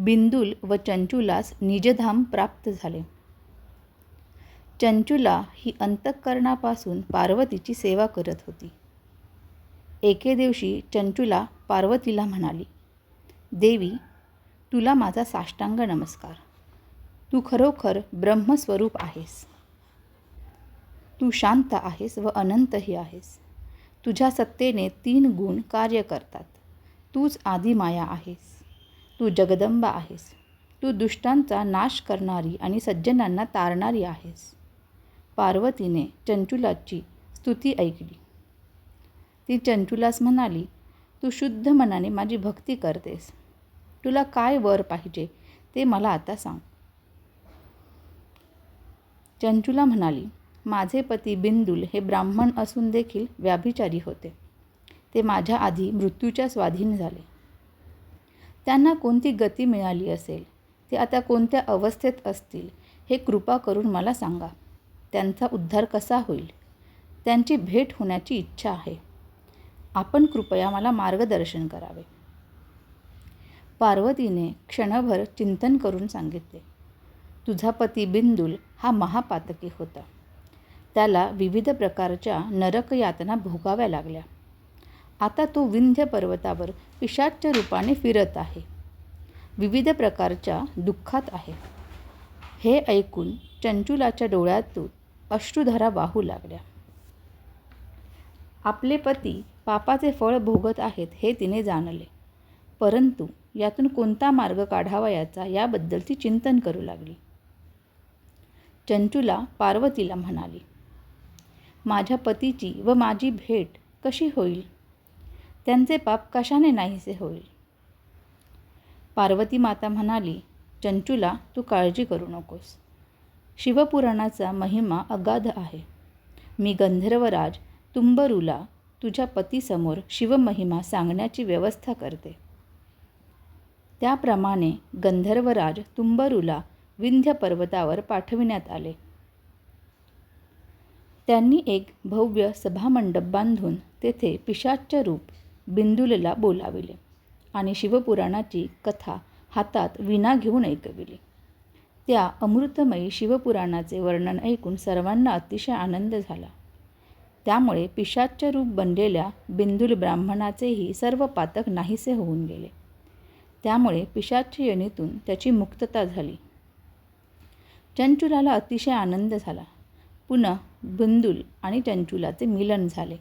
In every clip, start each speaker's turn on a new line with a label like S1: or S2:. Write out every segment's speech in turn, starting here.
S1: बिंदुल व चंचुलास निजधाम प्राप्त झाले. चंचुला ही अंतःकरणापासून पार्वतीची सेवा करत होती. एके दिवशी चंचुला पार्वतीला म्हणाली देवी तुला माझा साष्टांग नमस्कार. तू खरोखर ब्रह्मस्वरूप आहेस. तू शांत आहेस व अनंतही आहेस. तुझ्या सत्तेने तीन गुण कार्य करतात. तूच आदिमाया आहेस. तू जगदंबा आहेस. तू दुष्टांचा नाश करणारी आणि सज्जनांना तारणारी आहेस. पार्वतीने चंचुलाची स्तुती ऐकली. ती चंचुलास म्हणाली तू शुद्ध मनाने माझी भक्ती करतेस. तुला काय वर पाहिजे ते मला आता सांग. चंचुला म्हणाली माझे पती बिंदुल हे ब्राह्मण असून देखील व्याभिचारी होते. ते माझ्या आधी मृत्यूच्या स्वाधीन झाले. त्यांना कोणती गती मिळाली असेल? ते आता कोणत्या अवस्थेत असतील? हे कृपा करून मला सांगा. त्यांचा उद्धार कसा होईल? त्यांची भेट होण्याची इच्छा आहे. आपण कृपया मला मार्गदर्शन करावे. पार्वतीने क्षणभर चिंतन करून सांगितले. तुझा पती बिंदुल हा महापातकी होता. त्याला विविध प्रकारच्या नरक यातना भोगाव्या लागल्या. आता तो विंध्य पर्वतावर पिशाच्य रूपाने फिरत आहे. विविध प्रकारच्या दुःखात आहे. हे ऐकून चंचुलाच्या डोळ्यातून अश्रुधारा वाहू लागल्या. आपले पती पापाचे फळ भोगत आहेत हे तिने जाणले. परंतु यातून कोणता मार्ग काढावा याचा याबद्दल ती चिंतन करू लागली. चंचुला पार्वतीला म्हणाली माझ्या पतीची व माझी भेट कशी होईल? त्यांचे पाप कशाने नाहीसे होईल? पार्वती माता म्हणाली चंचूला तू काळजी करू नकोस. शिवपुराणाचा महिमा अगाध आहे. मी गंधर्वराज तुंबरूला तुझ्या पतीसमोर शिवमहिमा सांगण्याची व्यवस्था करते. त्याप्रमाणे गंधर्वराज तुंबरूला विंध्य पर्वतावर पाठविण्यात आले. त्यांनी एक भव्य सभामंडप बांधून तेथे पिशाच्च रूप बिंदुलला बोलाविले आणि शिवपुराणाची कथा हातात विना घेऊन ऐकविली. त्या अमृतमयी शिवपुराणाचे वर्णन ऐकून सर्वांना अतिशय आनंद झाला. त्यामुळे पिशाच्य रूप बनलेल्या बिंदुल ब्राह्मणाचेही सर्व पातक नाहीसे होऊन गेले. त्यामुळे पिशाच्य योनीतून त्याची मुक्तता झाली. चंचुलाला अतिशय आनंद झाला. पुन्हा बिंदुल आणि चंचुलाचे मिलन झाले.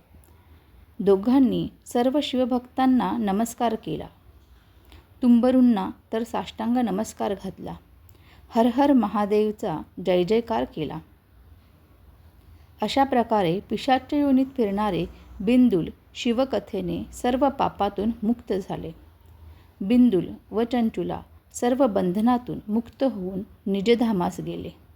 S1: दोघांनी सर्व शिवभक्तांना नमस्कार केला. तुंबरूंना तर साष्टांग नमस्कार घातला. हर हर महादेवचा जय जयकार केला. अशा प्रकारे पिशाच्या योनीत फिरणारे बिंदुल शिवकथेने सर्व पापातून मुक्त झाले. बिंदुल व चंचुला सर्व बंधनातून मुक्त होऊन निजधामास गेले.